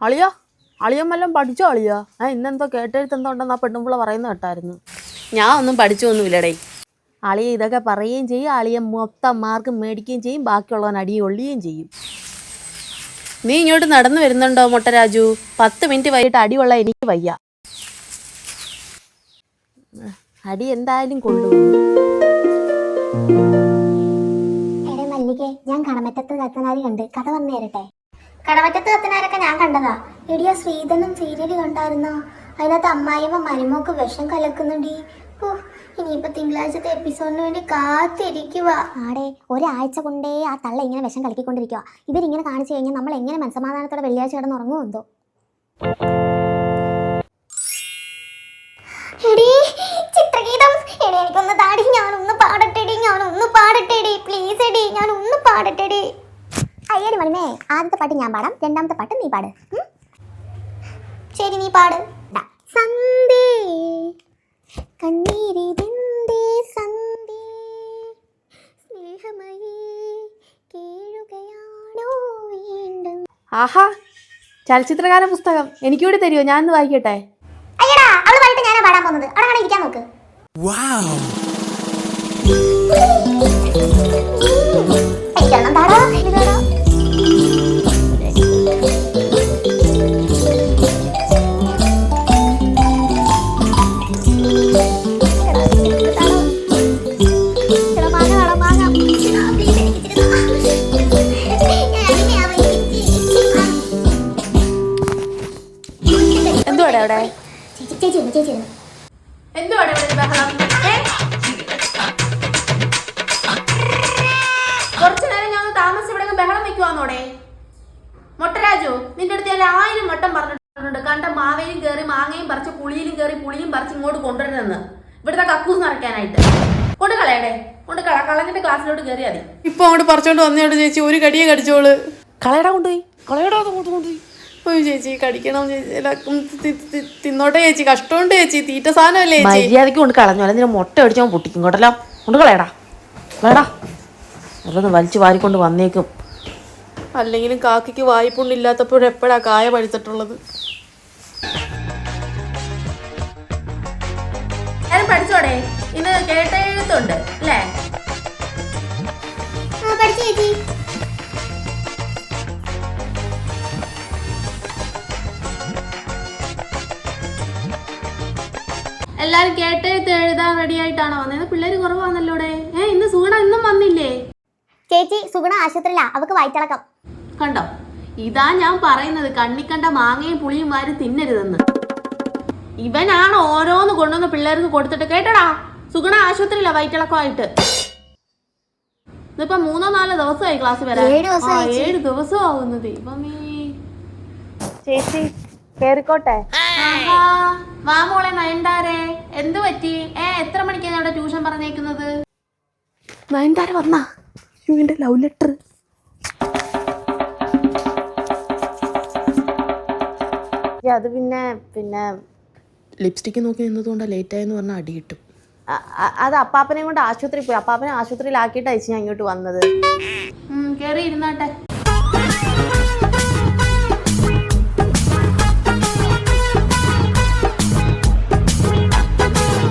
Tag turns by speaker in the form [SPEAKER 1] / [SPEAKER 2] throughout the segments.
[SPEAKER 1] അളിയ അളിയൻ വല്ലതും പഠിച്ചോ അളിയ? ഏ ഇന്നെന്തോ കേട്ടെഴുത്തെന്തോ ഉണ്ടെന്ന് ആ പെണ്ണുമ്പിള്ള പറയുന്ന കേട്ടായിരുന്നു.
[SPEAKER 2] ഞാൻ ഒന്നും പഠിച്ചൊന്നുമില്ലടേ
[SPEAKER 1] അളിയ ഇതൊക്കെ പറയുകയും ചെയ്യും. അളിയെ മൊത്തം മാർക്ക് മേടിക്കുകയും ചെയ്യും. ബാക്കിയുള്ളവൻ അടിയും ഒള്ളുകയും ചെയ്യും.
[SPEAKER 2] നീ ഇങ്ങോട്ട് നടന്നു വരുന്നുണ്ടോ മൊട്ടരാജു പത്ത് മിനിറ്റ് വൈകിട്ട്
[SPEAKER 1] അടി അടിയുള്ള എനിക്ക് വയ്യ. അടി എന്തായാലും
[SPEAKER 3] കൊണ്ടു മല്ലികെ ഞാൻ കടമറ്റത്ത് കത്തനാരി കണ്ട് കഥ പറഞ്ഞു തരട്ടെ? കടമറ്റത്ത് കത്തനാരൊക്കെ ഞാൻ കണ്ടതാ. എടിയോ ശ്രീധനും സീരിയൽ കണ്ടായിരുന്നോ? അതിനകത്ത് അമ്മായിമ്മ മരുമോക്ക് വിഷം കലക്കുന്നുണ്ടി. ഇനിയിപ്പോ തിങ്കളാഴ്ചത്തെ എപ്പിസോഡിന് വേണ്ടി കാത്തിരിക്കുക ആടെ ഒരാഴ്ച കൊണ്ടേ ആ തള്ള ഇങ്ങനെ വിഷം കലക്കിക്കൊണ്ടിരിക്കുക ഇവരിങ്ങനെ കാണിച്ചു കഴിഞ്ഞാൽ നമ്മൾ എങ്ങനെ മനസമാധാനത്തോടെ വെള്ളിയാഴ്ച കിടന്ന് ഉറങ്ങും എന്തോ? എടീ ചിത്രഗീതം. എടീ എനിക്കൊന്ന് താടി ഞാനൊന്ന് പാടട്ടെടി ഞാനൊന്ന് പാടട്ടെടി. പ്ലീസ് എടി ഞാൻ ഒന്ന് പാടട്ടെടി. അയ്യടി മണിമേ ആദ്യത്തെ പാട്ട് ഞാൻ പാടാം രണ്ടാമത്തെ പാട്ട് നീ പാട്. ശരി നീ പാട്. ദാ. സന്ധ്യേ. കണ്ണീരിതെന്തേ സന്ധ്യേ. സ്നേഹമയേ കേഴുകയാണോ വീണ്ടും?
[SPEAKER 1] ആഹാ ചലച്ചിത്രകാര പുസ്തകം. എനിക്ക് കൂടി തരുമോ ഞാൻ ഒന്ന് വായിക്കട്ടെ?
[SPEAKER 3] അയ്യടാ അവൾ ഞാനാ പാടാൻ പോകുന്നത്. അവിടെ കാണാൻ ഇരിക്കാൻ നോക്ക്. എനിക്കൊരെണ്ണം
[SPEAKER 1] ബഹളം വെക്കുവാന്നോടെ? മൊട്ടരാജു നിന്റെ അടുത്ത് ഞാൻ ആയിരം വട്ടം പറഞ്ഞിട്ടുണ്ട്. കണ്ട മാവേലും കയറി മാങ്ങയും പറിച്ച് പുളിയിലും കയറി പുളിയും പറിച്ച് ഇങ്ങോട്ട് കൊണ്ടുവരുന്നെന്ന് ഇവിടുത്തെ കക്കൂസ് നിറയ്ക്കാനായിട്ട് കൊണ്ട് കളയണേ കൊണ്ട് കള. കളഞ്ഞിട്ട് ക്ലാസ്സിലോട്ട് കയറിയാ മതി.
[SPEAKER 2] ഇപ്പൊ അങ്ങോട്ട് പറിച്ചോണ്ട് വന്നോട്ട് ചേച്ചി. ഒരു കടിയെ കടിച്ചോൾ.
[SPEAKER 1] കളയടാ കൊണ്ടുപോയി. കളയടാ അങ്ങോട്ട് കൊണ്ടുപോയി.
[SPEAKER 2] ചേച്ചി കടിക്കണം ചേച്ചി. തിന്നോട്ടെ ചേച്ചി. കഷ്ടമുണ്ട് ചേച്ചി. തീറ്റ സാധനമല്ലേ മര്യാദയ്ക്ക്
[SPEAKER 1] മര്യാദയ്ക്ക് കൊണ്ട് കളഞ്ഞു. അല്ലെങ്കിൽ മുട്ട അടിച്ചാൽ പൊട്ടിക്കും കേട്ടല്ലോ. കൊണ്ട് കളയടാ. കളയടാ. അതൊന്ന് വലിച്ചു വാരിക്കൊണ്ട് വന്നേക്കും.
[SPEAKER 2] അല്ലെങ്കിലും കാക്കയ്ക്ക് വായ്പുണ്ണില്ലാത്തപ്പോഴെപ്പോഴാണ് കായ പഴുത്തിട്ടുള്ളത്?
[SPEAKER 1] ഞാൻ പഠിച്ചോടെ? ഇന്ന് കേട്ടെഴുത്തുണ്ട് അല്ലേ?
[SPEAKER 3] ആ, പഠിച്ചു ചേച്ചി.
[SPEAKER 1] എല്ലാരും കേട്ടെഴുത്ത് എഴുതാൻ റെഡി ആയിട്ടാണോ വന്നത് പിള്ളേര് കുറവാണല്ലോടെ? ഏ ഇന്ന് സുഗുണ ഇന്നും വന്നില്ലേ?
[SPEAKER 3] ചേച്ചി സുഗുണ ആശുപത്രിയിലാ. അവക്ക് വയറ്റിളക്കം.
[SPEAKER 1] കണ്ടോ? ഇതാ ഞാൻ പറയുന്നത്. കണ്ണിക്കണ്ട മാങ്ങയും പുളിയും വാരി തിന്നരുതെന്ന്. ഇവനാണ് ഓരോന്ന് കൊണ്ടുവന്ന് പിള്ളേർക്ക് കൊടുത്തിട്ട് കേട്ടടാ? സുഗുണ ആശുപത്രിയില്ല വയറ്റിളക്കമായിട്ട്. ഇതിപ്പോ മൂന്നോ നാലോ ദിവസമായി ക്ലാസ് വരാൻ.
[SPEAKER 3] ഏഴ്
[SPEAKER 1] ദിവസം ആവുന്നു ദൈവമേ. ചേച്ചി കേറിക്കോട്ടെ? ആഹാ. വാ മോളെ നയൻതാരേ. എന്ത് പറ്റി? ഏ എത്ര മണിക്കാണ് അവിടെ ട്യൂഷൻ പറഞ്ഞേക്കുന്നത്? നയൻതാര വന്നാ? എന്റെ ലവ് ലെറ്റർ. അത് പിന്നെ പിന്നെ
[SPEAKER 2] ലിപ്സ്റ്റിക്ക് നോക്കി നിന്നതുകൊണ്ട് ലേറ്റ് ആയെന്ന് പറഞ്ഞാൽ അടി കിട്ടും.
[SPEAKER 1] അത് അപ്പാപ്പനെ കൊണ്ട് ആശുപത്രി പോയി. അപ്പാപ്പനെ ആശുപത്രിയിലാക്കിയിട്ട് അയച്ചു ഞാൻ ഇങ്ങോട്ട് വന്നത് കേറി ഇരുന്നാട്ടെ.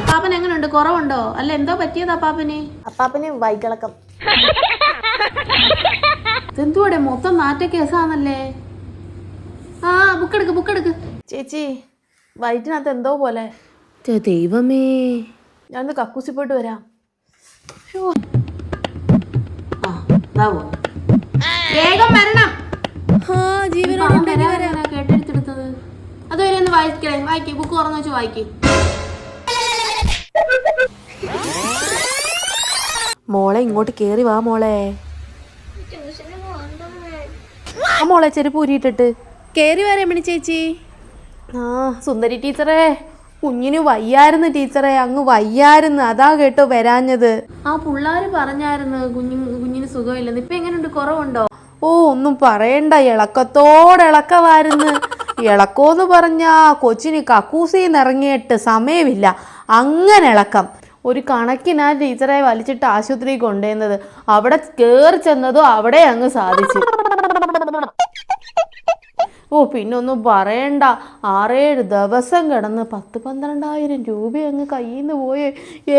[SPEAKER 1] അപ്പാപ്പൻ എങ്ങനെയുണ്ട് കുറവുണ്ടോ? അല്ല എന്തോ പറ്റിയത് അപ്പാപ്പന്? അപ്പാപ്പന് വൈകിളക്കം. ഇതെന്തുവാടെ? മൊത്തം നാറ്റ കേസാന്നല്ലേ ആ ബുക്കെടുക്ക് ബുക്കെടുക്ക്. ചേച്ചി വയറ്റിനകത്ത് എന്തോ പോലെ.
[SPEAKER 2] ദൈവമേ.
[SPEAKER 1] ഞാൻ കക്കൂസി പോയിട്ട് വരാം. വേഗം വരണം. കേട്ടെടുത്തെടുത്തത്. അതുവരെ ഒന്ന് വായിക്കണേ വായിക്കേ ബുക്ക് തുറന്നു വെച്ച് വായിക്കേ. മോളെ ഇങ്ങോട്ട് കേറി വാ മോളെ. ആ മോളെ ചെരുപ്പ് ഊരിയിട്ടിട്ട്.
[SPEAKER 2] കേറി വരാം മണി ചേച്ചി.
[SPEAKER 1] ആ സുന്ദരി ടീച്ചറേ കുഞ്ഞിന് വയ്യായിരുന്നു ടീച്ചറെ അങ്ങ് വയ്യായിരുന്നു അതാ കേട്ടോ വരാഞ്ഞത്. ആ പിള്ളേര് പറഞ്ഞായിരുന്നു കുഞ്ഞു കുഞ്ഞിന് സുഖമില്ലെന്ന്. ഇപ്പൊ എങ്ങനെയുണ്ട് കുറവുണ്ടോ? ഓ ഒന്നും പറയണ്ട ഇളക്കത്തോടെ ഇളക്കമായിരുന്നു ഇളക്കോന്ന് പറഞ്ഞാ കൊച്ചിന് കക്കൂസിന്ന് ഇറങ്ങിയിട്ട് സമയമില്ല. അങ്ങനെ ഇളക്കം. ഒരു കണക്കിനാ ടീച്ചറെ വലിച്ചിട്ട് ആശുപത്രി കൊണ്ടുവന്നത്. അവിടെ കേറി ചെന്നതും അവിടെ അങ്ങ് സാധിച്ചു.
[SPEAKER 2] ഓ പിന്നെ ഒന്നും പറയണ്ട. ആറേഴ് ദിവസം കിടന്ന് പത്ത് പന്ത്രണ്ടായിരം രൂപ അങ്ങ് കയ്യിൽ നിന്ന് പോയി.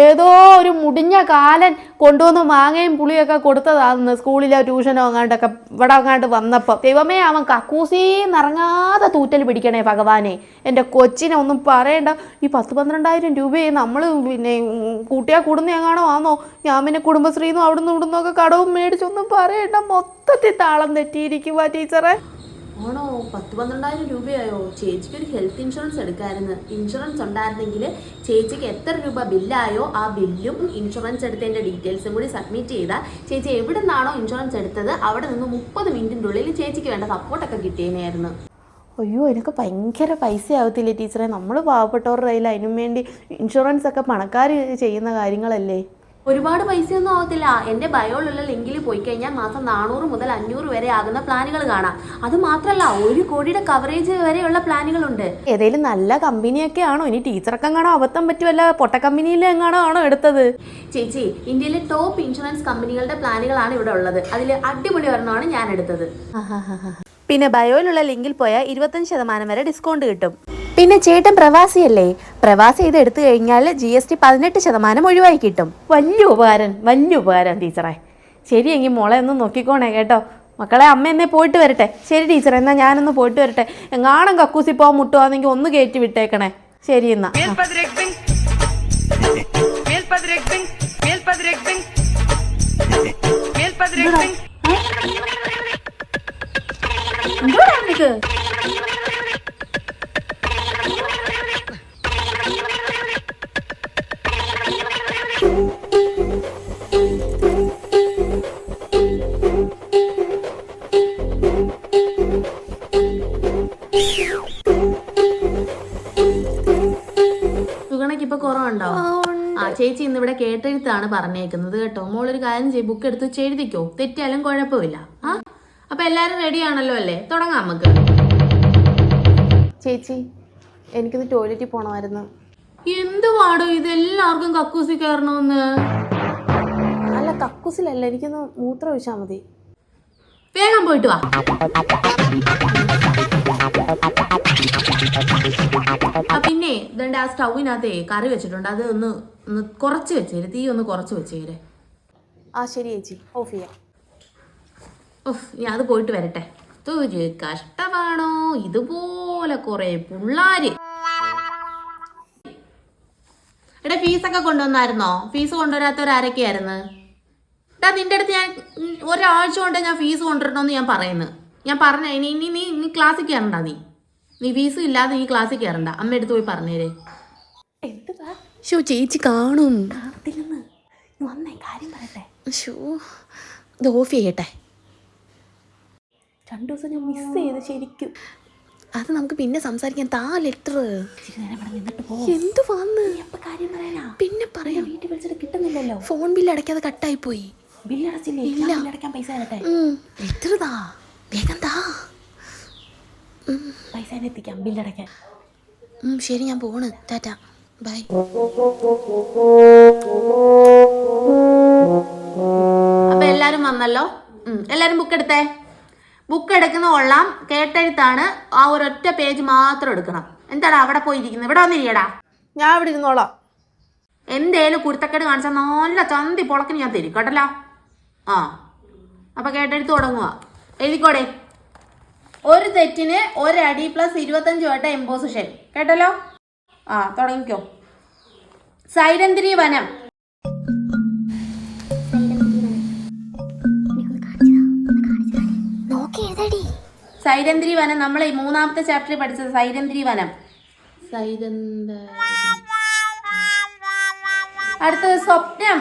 [SPEAKER 2] ഏതോ ഒരു മുടിഞ്ഞ കാലൻ കൊണ്ടുവന്ന് മാങ്ങയും പുളിയൊക്കെ കൊടുത്തതാണെന്ന് സ്കൂളിലോ ട്യൂഷനോ അങ്ങാണ്ടൊക്കെ ഇവിടെ അങ്ങാണ്ട് വന്നപ്പോൾ ദൈവമേ അവൻ കക്കൂസിന്ന് ഇറങ്ങാതെ തൂറ്റൽ പിടിക്കണേ ഭഗവാനെ. എന്റെ കൊച്ചിനെ ഒന്നും പറയണ്ട. ഈ പത്ത് പന്ത്രണ്ടായിരം രൂപയെ നമ്മൾ പിന്നെ കൂട്ടിയാൽ കൂട്ടിയാ കൂടുന്ന എങ്ങാണോ ആണോ ഞാൻ പിന്നെ കുടുംബശ്രീന്നും അവിടുന്ന് ഇവിടുന്നൊക്കെ കടവും മേടിച്ചൊന്നും പറയണ്ട. മൊത്തത്തിൽ താളം തെറ്റിയിരിക്കുക ടീച്ചറെ.
[SPEAKER 1] ആണോ? പത്ത് പന്ത്രണ്ടായിരം രൂപയായോ? ചേച്ചിക്ക് ഒരു ഹെൽത്ത് ഇൻഷുറൻസ് എടുക്കാമായിരുന്നു ഇൻഷുറൻസ് ഉണ്ടായിരുന്നെങ്കിൽ ചേച്ചിക്ക് എത്ര രൂപ ബില്ലായോ ആ ബില്ലും ഇൻഷുറൻസ് എടുത്തതിന്റെ ഡീറ്റെയിൽസും കൂടി സബ്മിറ്റ് ചെയ്താൽ ചേച്ചി എവിടെ നിന്നാണോ ഇൻഷുറൻസ് എടുത്തത്? അവിടെ നിന്ന് മുപ്പത് മിനിറ്റിന്റെ ഉള്ളിൽ ചേച്ചിക്ക് വേണ്ട സപ്പോർട്ടൊക്കെ കിട്ടിയേനായിരുന്നു
[SPEAKER 2] അയ്യോ എനിക്ക് ഭയങ്കര പൈസ ആവത്തില്ലേ ടീച്ചറെ? നമ്മൾ പാവപ്പെട്ടവരുടെ കയ്യിൽ അതിനും വേണ്ടി ഇൻഷുറൻസ് ഒക്കെ പണക്കാർ ചെയ്യുന്ന കാര്യങ്ങളല്ലേ?
[SPEAKER 1] ഒരുപാട് പൈസയൊന്നും ആവത്തില്ല. എന്റെ ബയോളുള്ള ലിങ്കിൽ പോയി കഴിഞ്ഞാൽ മാസം നാനൂറ് മുതൽ അഞ്ഞൂറ് വരെ ആകുന്ന പ്ലാനുകൾ കാണാം. അത് മാത്രമല്ല ഒരു കോടിയുടെ കവറേജ് വരെയുള്ള പ്ലാനുകളുണ്ട്.
[SPEAKER 2] ഏതെങ്കിലും നല്ല കമ്പനിയൊക്കെ ആണോ? ഇനി ടീച്ചറൊക്കെ എങ്ങാണോ അബദ്ധം പറ്റുമല്ല പൊട്ട കമ്പനിയിൽ എങ്ങാണോ ആണോ എടുത്തത്?
[SPEAKER 1] ചേച്ചി ഇന്ത്യയിലെ ടോപ്പ് ഇൻഷുറൻസ് കമ്പനികളുടെ പ്ലാനുകളാണ് ഇവിടെ ഉള്ളത്. അതിൽ അടിപൊളി ഒരെണ്ണമാണ് ഞാൻ എടുത്തത്.
[SPEAKER 2] പിന്നെ ബയോയിലുള്ള ലിങ്കിൽ പോയാൽ ഇരുപത്തഞ്ച് ശതമാനം വരെ ഡിസ്കൗണ്ട് കിട്ടും. പിന്നെ ചേട്ടൻ പ്രവാസിയല്ലേ? പ്രവാസി ഇത് എടുത്തു കഴിഞ്ഞാൽ ജി എസ് ടി പതിനെട്ട് ശതമാനം ഒഴിവായി കിട്ടും. വലിയ ഉപകാരം വലിയ ഉപകാരം ടീച്ചറെ. ശരിയെങ്കിൽ മോളെ ഒന്ന് നോക്കിക്കോണേ കേട്ടോ. മക്കളെ അമ്മ എന്നെ പോയിട്ട് വരട്ടെ. ശരി ടീച്ചറെ എന്നാൽ ഞാനൊന്ന് പോയിട്ട് വരട്ടെ. എങ്ങാണം കക്കൂസി പോകാൻ മുട്ടുവാന്നെങ്കിൽ ഒന്ന് കയറ്റി വിട്ടേക്കണേ. ശരി എന്നാ.
[SPEAKER 4] Mil Padre
[SPEAKER 1] ചേച്ചി ഇന്ന് ഇവിടെ കേട്ടെഴുത്താണ് പറഞ്ഞേക്കുന്നത് കേട്ടോ. മോളൊരു കാര്യം ചെയ്യും ബുക്ക് എടുത്ത് എഴുതിക്കോ. തെറ്റിയാലും കുഴപ്പമില്ല. ആ? അപ്പൊ എല്ലാരും റെഡി ആണല്ലോ അല്ലേ? തുടങ്ങാം നമുക്ക്.
[SPEAKER 2] ചേച്ചി എനിക്കിത് ടോയ്ലറ്റിൽ പോകണമായിരുന്നു
[SPEAKER 1] എന്തുവാടോ ഇത്? എല്ലാവർക്കും കക്കൂസി കയറണമെന്ന്.
[SPEAKER 2] അല്ല കക്കൂസിലല്ല എനിക്കൊന്ന് മൂത്രം ഒഴിച്ചാൽ മതി.
[SPEAKER 1] വേഗം പോയിട്ട് വാ. പിന്നെ ഇതുണ്ട് ആ സ്റ്റൗവിനകത്ത് കറി വെച്ചിട്ടുണ്ട്. അത് ഒന്ന് ഒന്ന് കുറച്ച് വെച്ചേര്. തീ ഒന്ന് കുറച്ച് വെച്ചേര്.
[SPEAKER 2] ആ ശരി ചേച്ചി. ഓഫ് ചെയ്യാം.
[SPEAKER 1] ഉഫ് ഞാൻ അത് പോയിട്ട് വരട്ടെ. കഷ്ടമാണോ? ഇതുപോലെ കുറെ പിള്ളാര്. എടാ ഫീസൊക്കെ കൊണ്ടുവന്നായിരുന്നോ? ഫീസ് കൊണ്ടുവരാത്തവരാരൊക്കെയായിരുന്നു? എടാ നിന്റെ അടുത്ത് ഞാൻ ഒരാഴ്ച കൊണ്ട് ഞാൻ ഫീസ് കൊണ്ടുവരണമെന്ന് ഞാൻ പറയുന്നു. ഞാൻ പറഞ്ഞ ഇനി ഇനി നീ നീ ക്ലാസ്സിൽ കയറണ്ട നീ. നീ ഫീസ് ഇല്ലാതെ ഈ ക്ലാസ്സിൽ കയറണ്ട അമ്മ എടുത്ത് പോയി പറഞ്ഞേരെ.
[SPEAKER 2] ഷോ ചേച്ചി കാണും. വന്നേ കാര്യം പറയട്ടെ. ഷോ ഇത് ഓഫ് ചെയ്യട്ടെ. രണ്ടു ദിവസം ഞാൻ മിസ് ചെയ്ത് ശരിക്കും. അത് നമുക്ക് പിന്നെ സംസാരിക്കാം താ ലെറ്റർ എന്ത് വന്ന്? പിന്നെ പറയാം. വീട്ടിൽ വിളിച്ചിട്ട് കിട്ടുന്നില്ലല്ലോ. ഫോൺ ബില്ല് അടയ്ക്കാതെ കട്ടായി പോയി ബില്ല് അടച്ചില്ലേ? ഇല്ല. അടയ്ക്കാൻ പൈസ തരട്ടെ? ലെറ്റർ താ വേഗം താ. പൈസ എത്തിക്കാം. ബില്ല് അടയ്ക്കാൻ. ശരി ഞാൻ പോണ്. ടാറ്റ. ബൈ.
[SPEAKER 1] അപ്പൊ എല്ലാരും വന്നല്ലോ? ഉം, എല്ലാരും ബുക്ക് എടുത്തേ? ബുക്ക് എടുക്കുന്ന കൊള്ളാം. കേട്ടെഴുത്താണ്. ആ ഒരൊറ്റ പേജ് മാത്രം എടുക്കണം. എന്താടാ അവിടെ പോയിരിക്കുന്നത്? ഇവിടെ വന്നിരിക്കടാ.
[SPEAKER 2] ഞാൻ ഇവിടെ ഇരുന്നോളാം.
[SPEAKER 1] എന്തേലും കുരുത്തക്കേട് കാണിച്ചാൽ നല്ല ചന്തി പൊളക്കിന് ഞാൻ തരും. കേട്ടല്ലോ? ആ. അപ്പൊ കേട്ടെഴുത്ത് തുടങ്ങുക എഴുതിക്കോടെ? ഒരു തെറ്റിന് ഒരടി പ്ലസ് ഇരുപത്തഞ്ച് വട്ട എംപോസിഷൻ കേട്ടല്ലോ? ആ തുടങ്ങിക്കോ. സൈരന്തിരി വനം. സൈരന്തിരി വനം. നമ്മൾ ഈ മൂന്നാമത്തെ ചാപ്റ്ററിൽ പഠിച്ചത് സൈരന്തിരി വനം. സൈരന്ത അടുത്തത് സ്വപ്നം.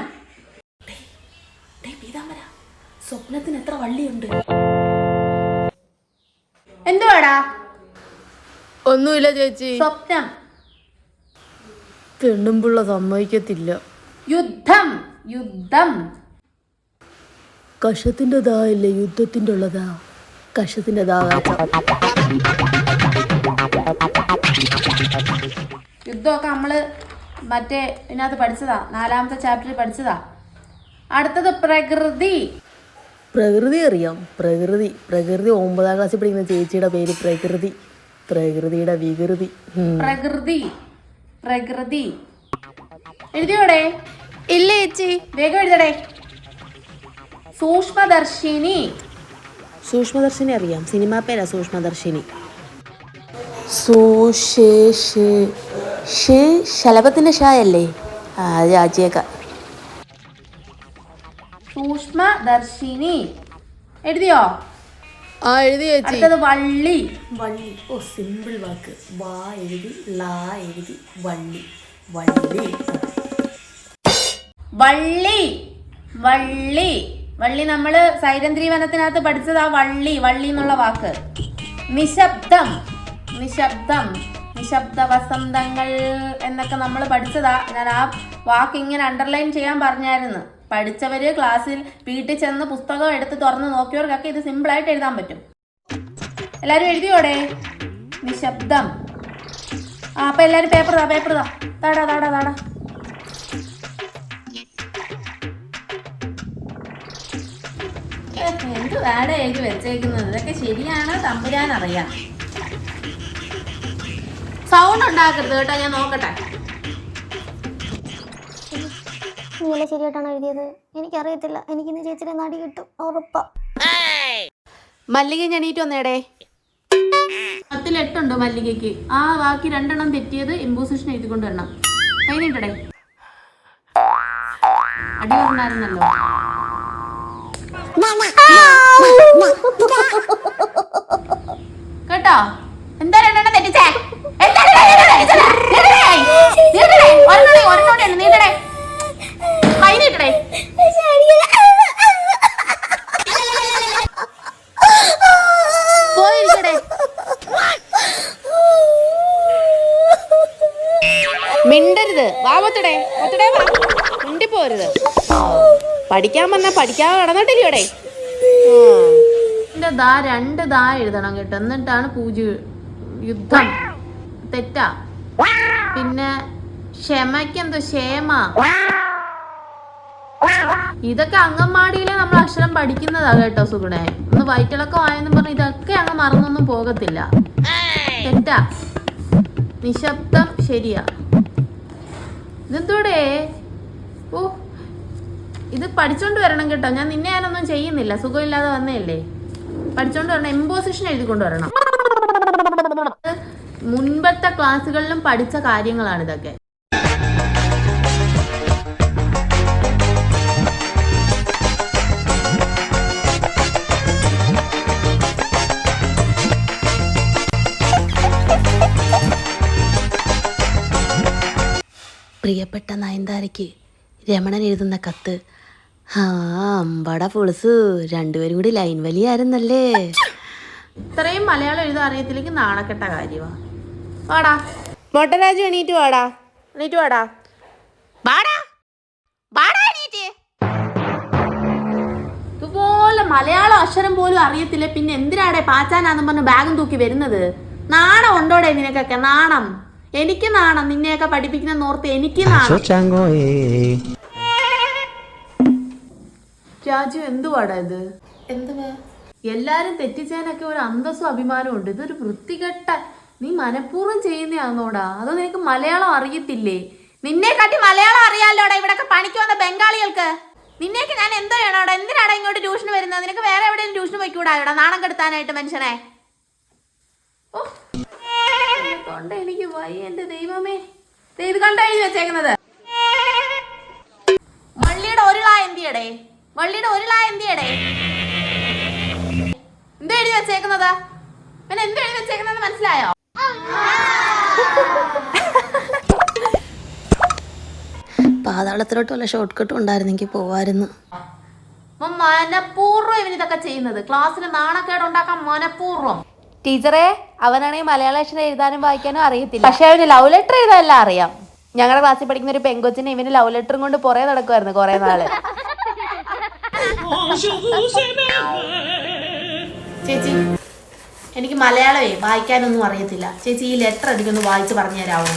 [SPEAKER 2] സ്വപ്നത്തിന് എത്ര വള്ളിയുണ്ട്. ഒന്നുമില്ല ചേച്ചി.
[SPEAKER 1] സ്വപ്നം.
[SPEAKER 2] പെണ്ണുമ്പിള്ള സമ്മതിക്കത്തില്ല.
[SPEAKER 1] യുദ്ധം. യുദ്ധം.
[SPEAKER 2] കഷത്തിന്റെ ദാ ഇല്ലേ യുദ്ധത്തിന്റെ ഉള്ളതാ കഷത്തിന്റെതാ
[SPEAKER 1] യുദ്ധമൊക്കെ നമ്മൾ മറ്റേ ഇതിനകത്ത് പഠിച്ചതാ. നാലാമത്തെ ചാപ്റ്ററിൽ പഠിച്ചതാ. അടുത്തത് പ്രകൃതി.
[SPEAKER 2] പ്രകൃതി അറിയാം. പ്രകൃതി. പ്രകൃതി ഒമ്പതാം ക്ലാസ്സിൽ പഠിക്കുന്ന ചേച്ചിയുടെ പേര് പ്രകൃതി. പ്രകൃതിയുടെ വികൃതി.
[SPEAKER 1] പ്രകൃതി. പ്രകൃതി. എഴുതിയോടെ?
[SPEAKER 2] ഇല്ല ചേച്ചി.
[SPEAKER 1] വേഗം എഴുതടേ. സൂക്ഷ്മദർശിനി.
[SPEAKER 2] സൂക്ഷ്മദർശിനി അറിയാം. സിനിമാ പേരാ സൂക്ഷ്മദർശിനി. ശലഭത്തിന്റെ ഷായല്ലേ ആ രാജിയേക്ക.
[SPEAKER 1] സൂക്ഷ്മദർശിനി. എഴുതിയോ?
[SPEAKER 2] ആ എഴുതി
[SPEAKER 1] അടുത്തത് വള്ളി.
[SPEAKER 2] വള്ളി. ഓ സിമ്പിൾ വാക്ക് വാ എഴുതി ലാ എഴുതി വള്ളി. വള്ളി.
[SPEAKER 1] വള്ളി. വള്ളി. വള്ളി നമ്മൾ സൈരന്ധ്രി വനത്തിനകത്ത് പഠിച്ചത് ആ വള്ളി. വള്ളി എന്നുള്ള വാക്ക്. നിശബ്ദം. നിശബ്ദം. നിശബ്ദ വസന്തങ്ങൾ എന്നൊക്കെ നമ്മൾ പഠിച്ചതാ. ഞാൻ ആ വാക്ക് ഇങ്ങനെ അണ്ടർലൈൻ ചെയ്യാൻ പറഞ്ഞായിരുന്നു. പഠിച്ചവര് ക്ലാസ്സിൽ വീട്ടിൽ ചെന്ന് പുസ്തകം എടുത്ത് തുറന്ന് നോക്കിയവർക്കൊക്കെ ഇത് സിമ്പിൾ ആയിട്ട് എഴുതാൻ പറ്റും. എല്ലാവരും എഴുതിയോടെ? നിശബ്ദം. ആ അപ്പൊ എല്ലാരും പേപ്പർ താ പേപ്പർ താ താടാ താടാ താടാ. എന്ത് വേട എഴുതി വെച്ചേക്കുന്നത്? ഇതൊക്കെ ശരിയാണോ തമ്പുരാൻ അറിയാം സൗണ്ട് ഉണ്ടാക്കരുത് കേട്ടോ ഞാൻ നോക്കട്ടെ.
[SPEAKER 3] നീല ശരിയായിട്ടാണ് എഴുതിയത്? എനിക്കറിയത്തില്ല. എനിക്കിന്ന് ചേച്ചിയുടെ നടി കിട്ടും. ഉറപ്പാ.
[SPEAKER 2] മല്ലിക ഞാനീറ്റ് വന്നേടേ.
[SPEAKER 1] പത്തിൽ എട്ടുണ്ട് മല്ലികയ്ക്ക്? ആ ബാക്കി രണ്ടെണ്ണം തെറ്റിയത് ഇമ്പോസിഷൻ എഴുതിക്കൊണ്ട് വരണം. കൈ നീട്ടടേ അടി പറഞ്ഞായിരുന്നല്ലോ കേട്ടോ? എന്താ രണ്ടെണ്ണം തെറ്റിച്ചേ? എന്താ? നീട്ടടേ. ഒരെണ്ണം നീന്തടേ. നീട്ടടേ. കൈ നീട്ടടേ. പോയിരിക്കടേ.
[SPEAKER 2] മിണ്ടരുത് വാ മുത്തടേ മുത്തടേ വാ മിണ്ടി പോരുത് പഠിക്കാൻ വന്നാ പഠിക്കാതെ കടന്നിട്ടില്ല
[SPEAKER 1] ഇവിടെ? ദാ രണ്ട് ദാ എഴുതണം കേട്ടോ. എന്നിട്ടാണ് പൂജ യുദ്ധം. തെറ്റാ. പിന്നെ ക്ഷമയ്ക്ക് എന്തോ ക്ഷേമ. ഇതൊക്കെ അംഗൻവാടിയിലെ നമ്മൾ അക്ഷരം പഠിക്കുന്നതാ കേട്ടോ സുഗുണെ. ഒന്ന് വയറ്റിളക്കം ആയെന്ന് പറഞ്ഞ് ഇതൊക്കെ അങ്ങ് മറന്നൊന്നും പോകത്തില്ല. തെറ്റാ. നിശബ്ദം ശരിയാ. ഇതെന്തോടെ? ഓ. ഇത് പഠിച്ചോണ്ട് വരണം കേട്ടോ. ഞാൻ നിന്നെ ഞാനൊന്നും ചെയ്യുന്നില്ല. സുഖമില്ലാതെ വന്നതല്ലേ? പഠിച്ചോണ്ട് വരണം. എംബോസിഷൻ എഴുതിക്കൊണ്ട് വരണം. മുൻപത്തെ ക്ലാസ്സുകളിലും പഠിച്ച കാര്യങ്ങളാണ് ഇതൊക്കെ.
[SPEAKER 2] പ്രിയപ്പെട്ട നയൻതാരയ്ക്ക് രമണൻ എഴുതുന്ന കത്ത് ആ അമ്പട പൊളിസ്. രണ്ടുപേരും കൂടി ലൈൻ വലിയായിരുന്നല്ലേ?
[SPEAKER 1] ഇത്രയും മലയാളം എഴുതാൻ അറിയത്തില്ലെങ്കിൽ നാണക്കെട്ട കാര്യമാ വാടാ.
[SPEAKER 2] മൊട്ടരാജു എണീറ്റ് വാടാ. എണീറ്റ് വാടാ.
[SPEAKER 1] വാടാ. വാടാ എണീറ്റ്. ഇതുപോലെ മലയാളം അക്ഷരം പോലും അറിയത്തില്ല? പിന്നെ എന്തിനാടെ പാച്ചാനാന്നും പറഞ്ഞ് ബാഗും തൂക്കി വരുന്നത്? നാണം ഉണ്ടോടെ നിനക്കൊക്കെ? നാണം. എനിക്ക് നാണം. നിന്നെയൊക്കെ പഠിപ്പിക്കുന്ന നോർത്ത് എനിക്ക് നാണം. രാജു എന്തുവാടാ ഇത്?
[SPEAKER 2] എന്തുവാ?
[SPEAKER 1] എല്ലാരും തെറ്റിച്ചതിനൊക്കെ ഒരു അന്തസ്സും അഭിമാനവും ഉണ്ട്. ഇതൊരു വൃത്തികെട്ട നീ മനഃപൂർവം ചെയ്യുന്നതാണോടാ അതോ നിനക്ക് മലയാളം അറിയത്തില്ലേ? നിന്നെ കാട്ടി മലയാളം അറിയാലോടാ ഇവിടൊക്കെ പണിക്ക് വന്ന ബംഗാളികൾക്ക്? നിന്നേക്ക് ഞാൻ എന്തോ ചെയ്യണോടാ? എന്തിനാടാ ഇങ്ങോട്ട് ട്യൂഷന് വരുന്നത്? നിനക്ക് വേറെ എവിടെയും ട്യൂഷന് പോയിക്കൂടായോടാ? നാണം കെടുത്താനായിട്ട് മനുഷ്യനെ. ഓ, എനിക്ക് വയ്യ എന്റെ ദൈവമേ. ഇത് കണ്ടോ എഴുതി വെച്ചേക്കുന്നത്? മള്ളിയുടെ ഒരു ലാ എന്തിയടേ വള്ളിയുടെ ഒരു ലാ എന്തിയടേ എന്താ എഴുതി വെച്ചേക്കുന്നത്? പിന്നെ എന്ത് എഴുതി വെച്ചേക്കുന്നത് മനസ്സിലായോ?
[SPEAKER 2] പാതാളത്തിലോട്ട് വല്ല ഷോർട്ട് കട്ടും ഉണ്ടായിരുന്നെങ്കിൽ പോവായിരുന്നു.
[SPEAKER 1] മനഃപൂർവം ചെയ്യുന്നത്. ക്ലാസ്സിൽ നാണക്കേട് ഉണ്ടാക്കാൻ മനഃപൂർവം.
[SPEAKER 2] ടീച്ചറെ അവനാണെങ്കിൽ മലയാള അക്ഷരം എഴുതാനും വായിക്കാനും അറിയത്തില്ല. പക്ഷെ അവന് ലവ് ലെറ്റർ എഴുതാനെല്ലാം അറിയാം. ഞങ്ങളുടെ ക്ലാസ്സിൽ പഠിക്കുന്ന ഒരു പെങ്കൊച്ചിനെ ഇവന് ലവ് ലെറ്ററും കൊണ്ട് പുറേ നടക്കുമായിരുന്നു കുറെ നാൾ.
[SPEAKER 1] ചേച്ചി എനിക്ക് മലയാളമേ വായിക്കാനൊന്നും അറിയത്തില്ല. ചേച്ചി ഈ ലെറ്റർ എനിക്കൊന്ന് വായിച്ച് പറഞ്ഞു തരാമോ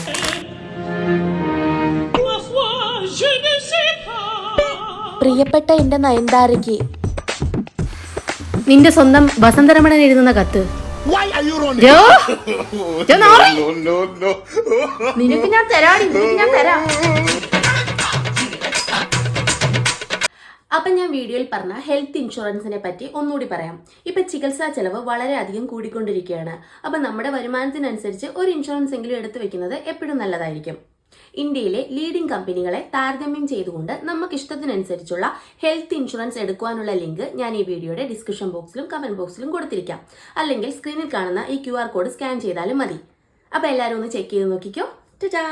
[SPEAKER 2] പ്രിയപ്പെട്ട എന്റെ നയൻതാരയ്ക്ക്
[SPEAKER 1] നിന്റെ സ്വന്തം വസന്തരമണൻ എഴുതുന്ന കത്ത്.
[SPEAKER 5] നിനക്ക് ഞാൻ തരാടി നിനക്ക് ഞാൻ തരാം.
[SPEAKER 1] അപ്പം ഞാൻ വീഡിയോയിൽ പറഞ്ഞ ഹെൽത്ത് ഇൻഷുറൻസിനെ പറ്റി ഒന്നുകൂടി പറയാം. ഇപ്പം ചികിത്സാ ചെലവ് വളരെയധികം കൂടിക്കൊണ്ടിരിക്കുകയാണ്. അപ്പം നമ്മുടെ വരുമാനത്തിനനുസരിച്ച് ഒരു ഇൻഷുറൻസ് എങ്കിലും എടുത്തു വെക്കുന്നത് എപ്പോഴും നല്ലതായിരിക്കും. ഇന്ത്യയിലെ ലീഡിംഗ് കമ്പനികളെ താരതമ്യം ചെയ്തുകൊണ്ട് നമുക്ക് ഇഷ്ടത്തിനനുസരിച്ചുള്ള ഹെൽത്ത് ഇൻഷുറൻസ് എടുക്കുവാനുള്ള ലിങ്ക് ഞാൻ ഈ വീഡിയോയുടെ ഡിസ്ക്രിപ്ഷൻ ബോക്സിലും കമന്റ് ബോക്സിലും കൊടുത്തിരിക്കാം. അല്ലെങ്കിൽ സ്ക്രീനിൽ കാണുന്ന ഈ ക്യു കോഡ് സ്കാൻ ചെയ്താലും മതി. അപ്പോൾ എല്ലാവരും ഒന്ന് ചെക്ക് ചെയ്ത് നോക്കിക്കോ. ടാ